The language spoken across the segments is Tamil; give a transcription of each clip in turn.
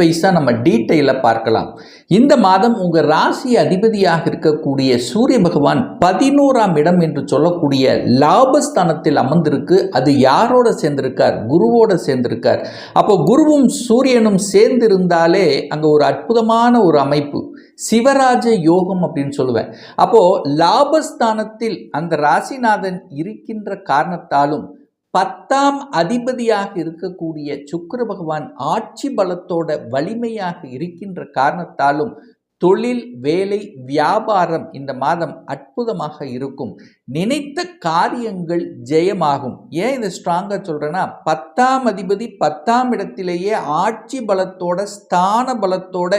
வைஸாக நம்ம டீட்டெயிலாக பார்க்கலாம். இந்த மாதம் உங்கள் ராசி அதிபதியாக இருக்கக்கூடிய சூரிய பகவான் பதினோராம் இடம் என்று சொல்லக்கூடிய லாபஸ்தானத்தில் அமர்ந்திருக்கு. அது யாரோட சேர்ந்திருக்கார்? குருவோட சேர்ந்திருக்கார். அப்போ குருவும் சூரியனும் சேர்ந்திருந்தாலே அங்கே ஒரு அற்புதமான ஒரு அமைப்பு. சிவராஜ யோகம் அப்படின்னு சொல்லுவேன். அப்போது லாபஸ்தானத்தில் அந்த ராசிநாதன் இருக்கின்ற காரணத்தாலும் பத்தாம் அதிபதியாக இருக்கக்கூடிய சுக்கர பகவான் ஆட்சி பலத்தோட வலிமையாக இருக்கின்ற காரணத்தாலும் தொழில் வேலை வியாபாரம் இந்த மாதம் அற்புதமாக இருக்கும். நினைத்த காரியங்கள் ஜெயமாகும். ஏன் இதை ஸ்ட்ராங்காக சொல்கிறேன்னா பத்தாம் அதிபதி பத்தாம் இடத்திலேயே ஆட்சி பலத்தோட ஸ்தான பலத்தோட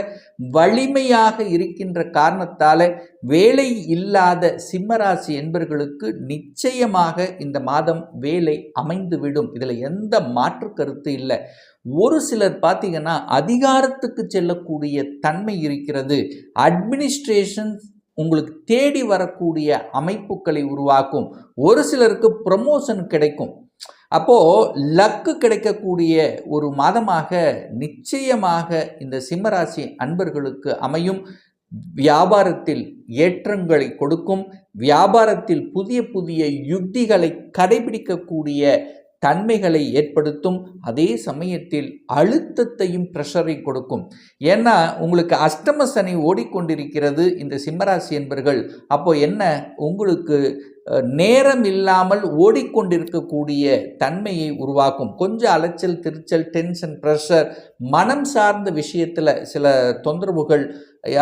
வலிமையாக இருக்கின்ற காரணத்தால் வேலை இல்லாத சிம்மராசி என்பர்களுக்கு நிச்சயமாக இந்த மாதம் வேலை அமைந்துவிடும். இதில் எந்த மாற்று கருத்து இல்லை. ஒரு சிலர் பார்த்தீங்கன்னா அதிகாரத்துக்கு செல்லக்கூடிய தன்மை இருக்கிறது. அட்மினிஸ்ட்ரேஷன் உங்களுக்கு தேடி வரக்கூடிய அமைப்புகளை உருவாக்கும். ஒரு சிலருக்கு ப்ரமோஷன் கிடைக்கும். அப்போது லக்கு கிடைக்கக்கூடிய ஒரு மாதமாக நிச்சயமாக இந்த சிம்மராசி அன்பர்களுக்கு அமையும். வியாபாரத்தில் ஏற்றங்களை கொடுக்கும் வியாபாரத்தில் புதிய புதிய யுக்திகளை கடைபிடிக்கக்கூடிய தன்மைகளை ஏற்படுத்தும் அதே சமயத்தில் அழுத்தத்தையும் ப்ரெஷரை கொடுக்கும். ஏன்னா உங்களுக்கு அஷ்டம சனி ஓடிக்கொண்டிருக்கிறது இந்த சிம்மராசி என்பர்கள். அப்போ என்ன? உங்களுக்கு நேரம் இல்லாமல் ஓடிக்கொண்டிருக்கக்கூடிய தன்மையை உருவாக்கும். கொஞ்சம் அலைச்சல் திருச்சல் டென்ஷன் ப்ரெஷர் மனம் சார்ந்த விஷயத்தில் சில தொந்தரவுகள்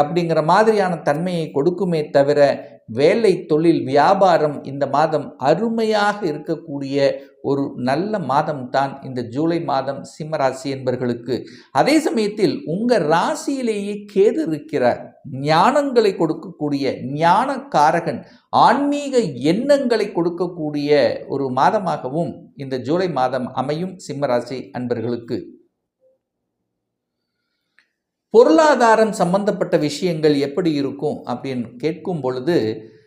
அப்படிங்கிற மாதிரியான தன்மையை கொடுக்குமே தவிர வேலை தொழில் வியாபாரம் இந்த மாதம் அருமையாக இருக்கக்கூடிய ஒரு நல்ல மாதம் தான் இந்த ஜூலை மாதம் சிம்மராசி என்பர்களுக்கு. அதே சமயத்தில் உங்கள் ராசியிலேயே கேது இருக்கிறார். ஞானங்களை கொடுக்கக்கூடிய ஞானக்காரகன் ஆன்மீக எண்ணங்களை கொடுக்கக்கூடிய ஒரு மாதமாகவும் இந்த ஜூலை மாதம் அமையும் சிம்மராசி அன்பர்களுக்கு. பொருளாதாரம் சம்பந்தப்பட்ட விஷயங்கள் எப்படி இருக்கும் அப்படின்னு கேட்கும் பொழுது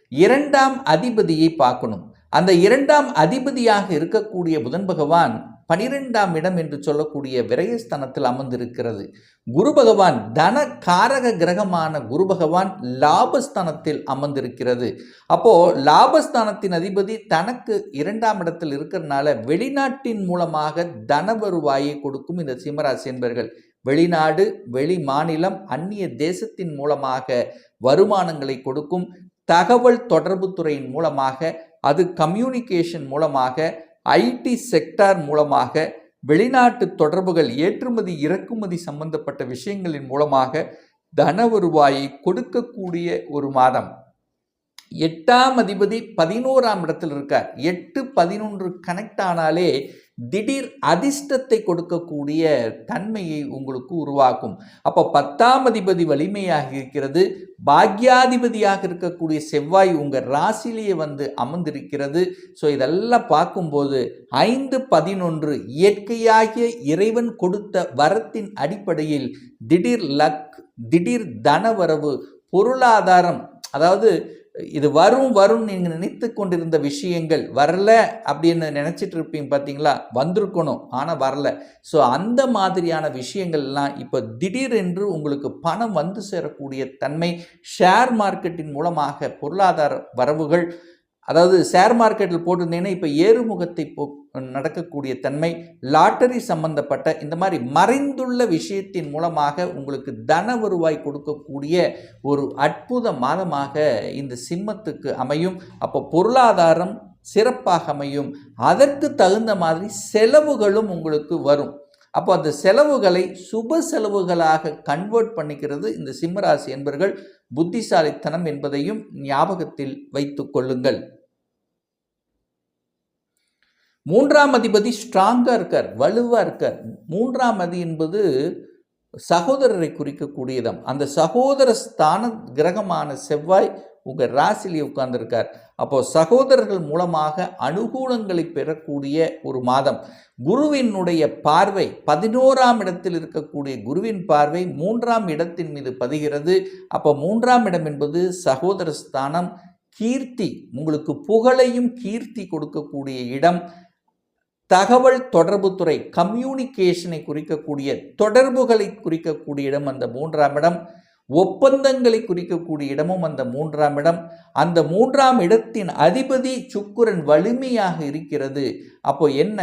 இரண்டாம் அதிபதியை பார்க்கணும். அந்த இரண்டாம் அதிபதியாக இருக்கக்கூடிய புதன் பகவான் பனிரெண்டாம் இடம் என்று சொல்லக்கூடிய விரயஸ்தானத்தில் அமர்ந்திருக்கிறது. குரு பகவான் தன காரக கிரகமான குரு பகவான் லாபஸ்தானத்தில் அமர்ந்திருக்கிறது. அப்போ லாபஸ்தானத்தின் அதிபதி தனக்கு இரண்டாம் இடத்தில் இருக்கிறதுனால வெளிநாட்டின் மூலமாக தன வருவாயை கொடுக்கும் இந்த சிம்மராசி என்பர்கள். வெளிநாடு வெளி மாநிலம் அந்நிய தேசத்தின் மூலமாக வருமானங்களை கொடுக்கும் தகவல் தொடர்பு துறையின் மூலமாக அது கம்யூனிகேஷன் மூலமாக ஐடி செக்டார் மூலமாக வெளிநாட்டு தொடர்புகள் ஏற்றுமதி இறக்குமதி சம்பந்தப்பட்ட விஷயங்களின் மூலமாக தன வருவாயை கொடுக்கக்கூடிய ஒரு மாதம். எட்டாம் அதிபதி பதினோராம் இடத்தில் இருக்கார். எட்டு பதினொன்று கனெக்ட் ஆனாலே திடீர் அதிர்ஷ்டத்தை கொடுக்கக்கூடிய தன்மையை உங்களுக்கு உருவாக்கும். அப்போ பத்தாம் அதிபதி வலிமையாக இருக்கிறது. பாக்யாதிபதியாக இருக்கக்கூடிய செவ்வாய் உங்கள் ராசிலேயே வந்து அமர்ந்திருக்கிறது. ஸோ இதெல்லாம் பார்க்கும்போது ஐந்து பதினொன்று இயற்கையாகிய இறைவன் கொடுத்த வரத்தின் அடிப்படையில் திடீர் லக் திடீர் தனவரவு பொருளாதாரம் அதாவது இது வரும் வரும் நீங்கள் நினைத்து கொண்டிருந்த விஷயங்கள் வரல அப்படின்னு நினச்சிட்டு இருப்பீங்க பார்த்தீங்களா வந்திருக்கணும் ஆனால் வரல. ஸோ அந்த மாதிரியான விஷயங்கள்லாம் இப்போ திடீரென்று உங்களுக்கு பணம் வந்து சேரக்கூடிய தன்மை ஷேர் மார்க்கெட்டின் மூலமாக பொருளாதார வரவுகள் அதாவது ஷேர் மார்க்கெட்டில் போட்டிருந்தீங்கன்னா இப்போ ஏறுமுகத்தை போ நடக்கக்கூடிய தன்மை லாட்டரி சம்பந்தப்பட்ட இந்த மாதிரி மறைந்துள்ள விஷயத்தின் மூலமாக உங்களுக்கு தன வருவாய் கொடுக்கக்கூடிய ஒரு அற்புத மாதமாக இந்த சிம்மத்துக்கு அமையும். அப்போ பொருளாதாரம் சிறப்பாக அமையும். அதற்கு தகுந்த மாதிரி செலவுகளும் உங்களுக்கு வரும். அப்போ அந்த செலவுகளை சுப செலவுகளாக கன்வெர்ட் பண்ணிக்கிறது இந்த சிம்மராசி என்பர்கள் புத்திசாலித்தனம் என்பதையும் ஞாபகத்தில் வைத்து கொள்ளுங்கள். மூன்றாம் அதிபதி ஸ்ட்ராங்காக இருக்கார் வலுவாக இருக்கார். மூன்றாம் அதி என்பது சகோதரரை குறிக்கக்கூடியதம். அந்த சகோதர ஸ்தான கிரகமான செவ்வாய் உங்கள் ராசிலேயே உட்கார்ந்துருக்கார். அப்போது சகோதரர்கள் மூலமாக அனுகூலங்களை பெறக்கூடிய ஒரு மாதம். குருவினுடைய பார்வை பதினோராம் இடத்தில் இருக்கக்கூடிய குருவின் பார்வை மூன்றாம் இடத்தின் மீது பதிகிறது. அப்போ மூன்றாம் இடம் என்பது சகோதர ஸ்தானம் கீர்த்தி உங்களுக்கு புகழையும் கீர்த்தி கொடுக்கக்கூடிய இடம். தகவல் தொடர்புத்துறை கம்யூனிகேஷனை குறிக்கக்கூடிய தொடர்புகளை குறிக்கக்கூடிய இடம் அந்த மூன்றாம் இடம். ஒப்பந்தங்களை குறிக்கக்கூடிய இடமும் அந்த மூன்றாம் இடம். அந்த மூன்றாம் இடத்தின் அதிபதி சுக்குரன் வலிமையாக இருக்கிறது. அப்போ என்ன?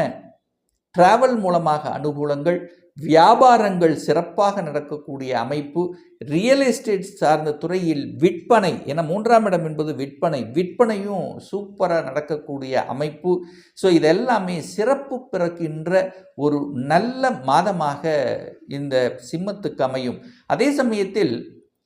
டிராவல் மூலமாக அனுகூலங்கள் வியாபாரங்கள் சிறப்பாக நடக்கக்கூடிய அமைப்பு ரியல் எஸ்டேட் சார்ந்த துறையில் விற்பனை என மூன்றாம் இடம் என்பது விற்பனை விற்பனையும் சூப்பராக நடக்கக்கூடிய அமைப்பு. ஸோ இதெல்லாமே சிறப்பு பிறக்கின்ற ஒரு நல்ல மாதமாக இந்த சிம்மத்துக்கு அமையும். அதே சமயத்தில்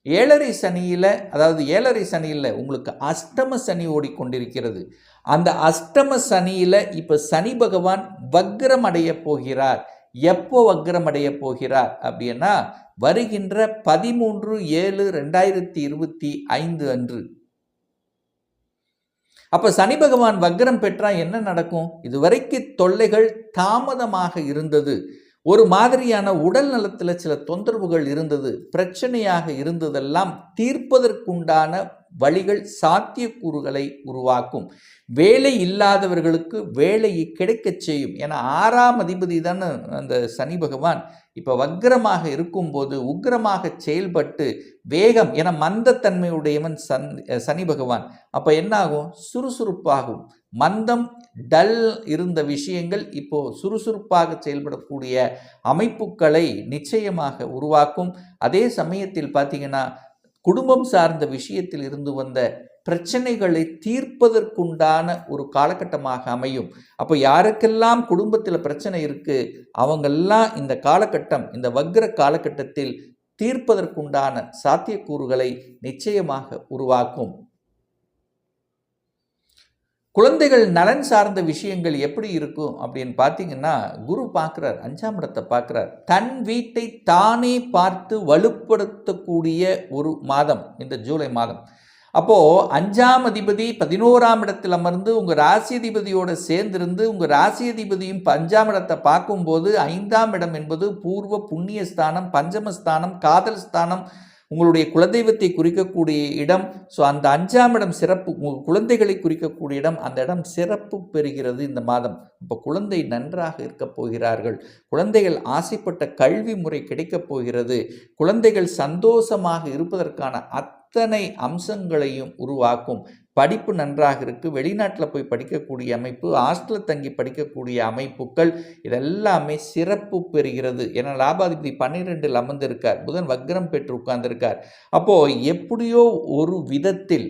ஏழரை சனியில் அதாவது ஏழரை சனியில் உங்களுக்கு அஷ்டம சனி ஓடிக்கொண்டிருக்கிறது. அந்த அஷ்டம சனியில் இப்போ சனி பகவான் வக்ரம் அடைய போகிறார். எப்போ வக்ரமடைய போகிறார் அப்படின்னா வருகின்ற பதிமூன்று ஏழு ரெண்டாயிரத்தி இருபத்தி ஐந்து அன்று. அப்ப சனி பகவான் வக்ரம் பெற்றா என்ன நடக்கும்? இதுவரைக்கு தொல்லைகள் தாமதமாக இருந்தது. ஒரு மாதிரியான உடல் நலத்தில் சில தொந்தரவுகள் இருந்தது. பிரச்சனையாக இருந்ததெல்லாம் தீர்ப்பதற்குண்டான வழிகள் சாத்தியக்கூறுகளை உருவாக்கும். வேலை இல்லாதவர்களுக்கு வேலையை கிடைக்கச் செய்யும். ஏன்னா ஆறாம் அதிபதி தானே அந்த சனி பகவான். இப்போ வக்ரமாக இருக்கும்போது உக்ரமாக செயல்பட்டு வேகம் என மந்தத்தன்மையுடையவன் சன் சனி பகவான். அப்போ என்னாகும்? சுறுசுறுப்பாகும். மந்தம் டல் இருந்த விஷயங்கள் இப்போ சுறுசுறுப்பாக செயல்படக்கூடிய அமைப்புகளை நிச்சயமாக உருவாக்கும். அதே சமயத்தில் பார்த்தீங்கன்னா குடும்பம் சார்ந்த விஷயத்தில் இருந்து வந்த பிரச்சனைகளை தீர்ப்பதற்குண்டான ஒரு காலகட்டமாக அமையும். அப்போ யாருக்கெல்லாம் குடும்பத்தில் பிரச்சனை இருக்குது அவங்கெல்லாம் இந்த காலகட்டம் இந்த வக்ர காலகட்டத்தில் தீர்ப்பதற்குண்டான சாத்தியக்கூறுகளை நிச்சயமாக உருவாக்கும். குழந்தைகள் நலன் சார்ந்த விஷயங்கள் எப்படி இருக்கும் அப்படின்னு பார்த்தீங்கன்னா குரு பார்க்குறார் அஞ்சாம் இடத்தை பார்க்குறார். தன் வீட்டை தானே பார்த்து வலுப்படுத்தக்கூடிய ஒரு மாதம் இந்த ஜூலை மாதம். அப்போது அஞ்சாம் அதிபதி பதினோராம் இடத்தில் அமர்ந்து உங்கள் ராசி அதிபதியோடு சேர்ந்திருந்து உங்கள் ராசி அதிபதியும் அஞ்சாம் இடத்தை பார்க்கும்போது ஐந்தாம் இடம் என்பது பூர்வ புண்ணிய ஸ்தானம் பஞ்சமஸ்தானம் காதல் ஸ்தானம் உங்களுடைய குலதெய்வத்தை குறிக்கக்கூடிய இடம் ஸோ அந்த அஞ்சாம் இடம் சிறப்பு உங்கள் குழந்தைகளை குறிக்கக்கூடிய இடம் அந்த இடம் சிறப்பு பெறுகிறது இந்த மாதம். இப்போ குழந்தை நன்றாக இருக்கப் போகிறார்கள். குழந்தைகள் ஆசைப்பட்ட கல்வி முறை கிடைக்கப் போகிறது. குழந்தைகள் சந்தோஷமாக இருப்பதற்கான அத்தனை அம்சங்களையும் உருவாக்கும். படிப்பு நன்றாக இருக்குது வெளிநாட்டில் போய் படிக்கக்கூடிய அமைப்பு ஹாஸ்டலில் தங்கி படிக்கக்கூடிய அமைப்புகள் இதெல்லாமே சிறப்பு பெறுகிறது. ஏன்னா லாபாதிபதி பன்னிரெண்டில் அமர்ந்திருக்கார். புதன் வக்ரம் பெற்று உட்கார்ந்திருக்கார். அப்போது எப்படியோ ஒரு விதத்தில்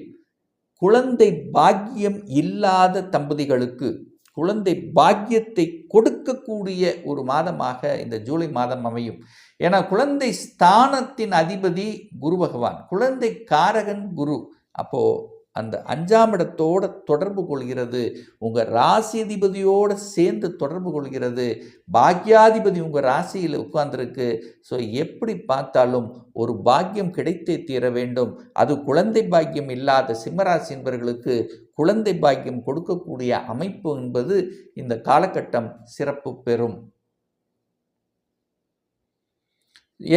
குழந்தை பாக்கியம் இல்லாத தம்பதிகளுக்கு குழந்தை பாக்கியத்தை கொடுக்கக்கூடிய ஒரு மாதமாக இந்த ஜூலை மாதம் அமையும். ஏன்னா குழந்தை ஸ்தானத்தின் அதிபதி குரு பகவான். குழந்தை காரகன் குரு. அப்போது அந்த அஞ்சாம் இடத்தோட தொடர்பு கொள்கிறது. உங்கள் ராசி அதிபதியோடு சேர்ந்து தொடர்பு கொள்கிறது. பாக்யாதிபதி உங்கள் ராசியில் உட்கார்ந்துருக்கு. ஸோ எப்படி பார்த்தாலும் ஒரு பாக்கியம் கிடைத்தே தீர வேண்டும். அது குழந்தை பாக்கியம் இல்லாத சிம்மராசி என்பவர்களுக்கு குழந்தை பாக்கியம் கொடுக்கக்கூடிய அமைப்பு என்பது இந்த காலகட்டம் சிறப்பு பெறும்.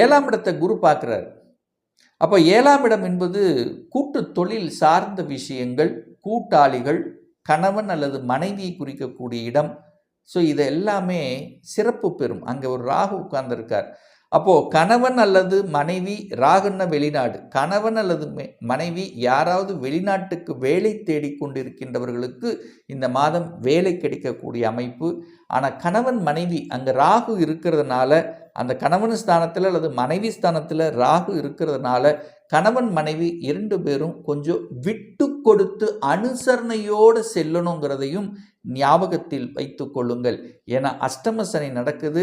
ஏழாம் இடத்தை குரு பார்க்குறாரு. அப்போ ஏழாம் இடம் என்பது கூட்டு தொழில் சார்ந்த விஷயங்கள் கூட்டாளிகள் கணவன் அல்லது மனைவியை குறிக்கக்கூடிய இடம். ஸோ இது எல்லாமே சிறப்பு பெறும். அங்கே ஒரு ராகு உட்கார்ந்துருக்கார். அப்போது கணவன் அல்லது மனைவி ராகுன்னா வெளிநாடு. கணவன் அல்லது மனைவி யாராவது வெளிநாட்டுக்கு வேலை தேடிக்கொண்டிருக்கின்றவர்களுக்கு இந்த மாதம் வேலை கிடைக்கக்கூடிய அமைப்பு. ஆனால் கணவன் மனைவி அங்கே ராகு இருக்கிறதுனால அந்த கணவன் ஸ்தானத்தில் அல்லது மனைவி ஸ்தானத்தில் ராகு இருக்கிறதுனால கணவன் மனைவி இரண்டு பேரும் கொஞ்சம் விட்டு கொடுத்து அனுசரணையோடு செல்லணுங்கிறதையும் ஞாபகத்தில் வைத்து கொள்ளுங்கள். ஏன்னா அஷ்டம சனி நடக்குது.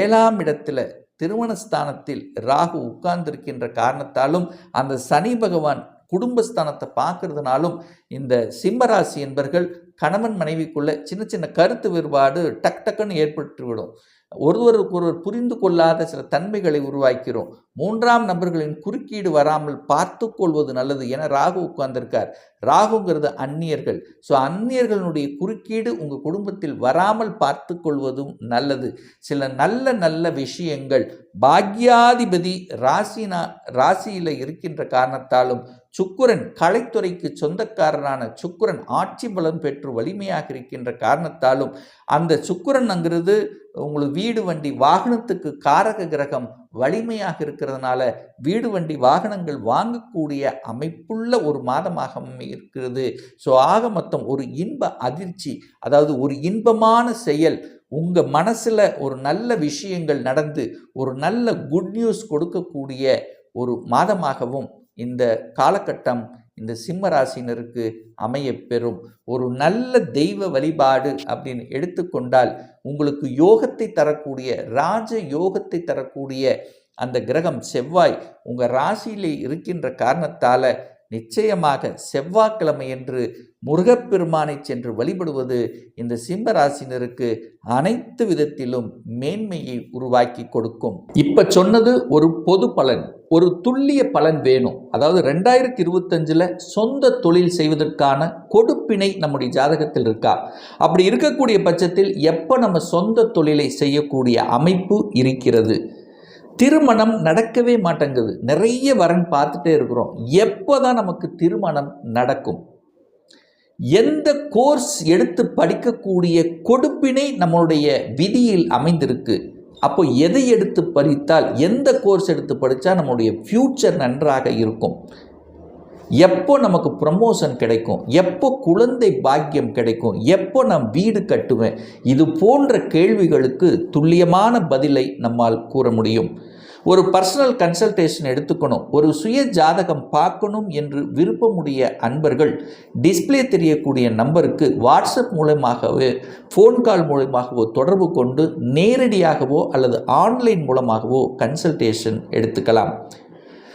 ஏழாம் இடத்துல திருமணஸ்தானத்தில் ராகு உட்கார்ந்திருக்கின்ற காரணத்தாலும் அந்த சனி பகவான் குடும்பஸ்தானத்தை பார்க்கறதுனாலும் இந்த சிம்மராசி என்பர்கள் கணவன் மனைவிக்குள்ள சின்ன சின்ன கருத்து வேறுபாடு டக் டக்குன்னு ஏற்பட்டுவிடும். ஒருவருக்கு ஒருவர் புரிந்து கொள்ளாத சில தன்மைகளை உருவாக்கிறோம். மூன்றாம் நபர்களின் குறுக்கீடு வராமல் பார்த்து கொள்வது நல்லது என ராகு உட்கார்ந்திருக்கார். ராகுங்கிறது அந்நியர்கள். ஸோ அந்நியர்களுடைய குறுக்கீடு உங்கள் குடும்பத்தில் வராமல் பார்த்து கொள்வதும் நல்லது. சில நல்ல நல்ல விஷயங்கள். பாக்யாதிபதி ராசினா ராசியில் இருக்கின்ற காரணத்தாலும் சுக்குரன் கலைத்துறைக்கு சொந்தக்காரரான சுக்குரன் ஆட்சி பலம் பெற்று வலிமையாக இருக்கின்ற காரணத்தாலும் அந்த சுக்குரன் அங்கிறது உங்களுக்கு வீடு வண்டி வாகனத்துக்கு காரக கிரகம் வலிமையாக இருக்கிறதுனால வீடு வண்டி வாகனங்கள் வாங்கக்கூடிய அமைப்புள்ள ஒரு மாதமாக இருக்கிறது. ஸோ ஆக மொத்தம் ஒரு இன்ப அதிர்ச்சி அதாவது ஒரு இன்பமான செயல் உங்கள் மனசில் ஒரு நல்ல விஷயங்கள் நடந்து ஒரு நல்ல குட் நியூஸ் கொடுக்கக்கூடிய ஒரு மாதமாகவும் இந்த காலகட்டம் இந்த சிம்ம ராசினருக்கு அமைய பெறும். ஒரு நல்ல தெய்வ வழிபாடு அப்படின்னு எடுத்துக்கொண்டால் உங்களுக்கு யோகத்தை தரக்கூடிய ராஜ யோகத்தை தரக்கூடிய அந்த கிரகம் செவ்வாய் உங்கள் ராசியிலே இருக்கின்ற காரணத்தால் நிச்சயமாக செவ்வாய்க்கிழமை என்று முருகப்பெருமானை சென்று வழிபடுவது இந்த சிம்மராசினருக்கு அனைத்து விதத்திலும் மேன்மையை உருவாக்கி கொடுக்கும். இப்ப சொன்னது ஒரு பொது பலன் ஒரு துல்லிய பலன் வேணும். அதாவது ரெண்டாயிரத்தி இருபத்தஞ்சில் சொந்த தொழில் செய்வதற்கான கொடுப்பினை நம்முடைய ஜாதகத்தில் இருக்கா? அப்படி இருக்கக்கூடிய பட்சத்தில் எப்போ நம்ம சொந்த தொழிலை செய்யக்கூடிய அமைப்பு இருக்கிறது? திருமணம் நடக்கவே மாட்டேங்குது. நிறைய வரன் பார்த்துட்டே இருக்கிறோம். எப்போ தான் நமக்கு திருமணம் நடக்கும்? எந்த கோர்ஸ் எடுத்து படிக்கக்கூடிய கொடுப்பினை நம்மளுடைய விதியில் அமைந்திருக்கு? அப்போ எதை எடுத்து படித்தால் எந்த கோர்ஸ் எடுத்து படித்தா நம்மளுடைய ஃப்யூச்சர் நன்றாக இருக்கும்? எப்போ நமக்கு ப்ரமோஷன் கிடைக்கும்? எப்போ குழந்தை பாக்கியம் கிடைக்கும்? எப்போ நான் வீடு கட்டுவேன்? இது போன்ற கேள்விகளுக்கு துல்லியமான பதிலை நம்மால் கூற முடியும். ஒரு பர்சனல் கன்சல்டேஷன் எடுத்துக்கணும். ஒரு சுய ஜாதகம் பார்க்கணும் என்று விருப்பமுடைய அன்பர்கள் டிஸ்பிளே தெரியக்கூடிய நம்பருக்கு வாட்ஸ்அப் மூலமாகவோ ஃபோன் கால் மூலமாகவோ தொடர்பு கொண்டு நேரடியாகவோ அல்லது ஆன்லைன் மூலமாகவோ கன்சல்டேஷன் எடுத்துக்கலாம்.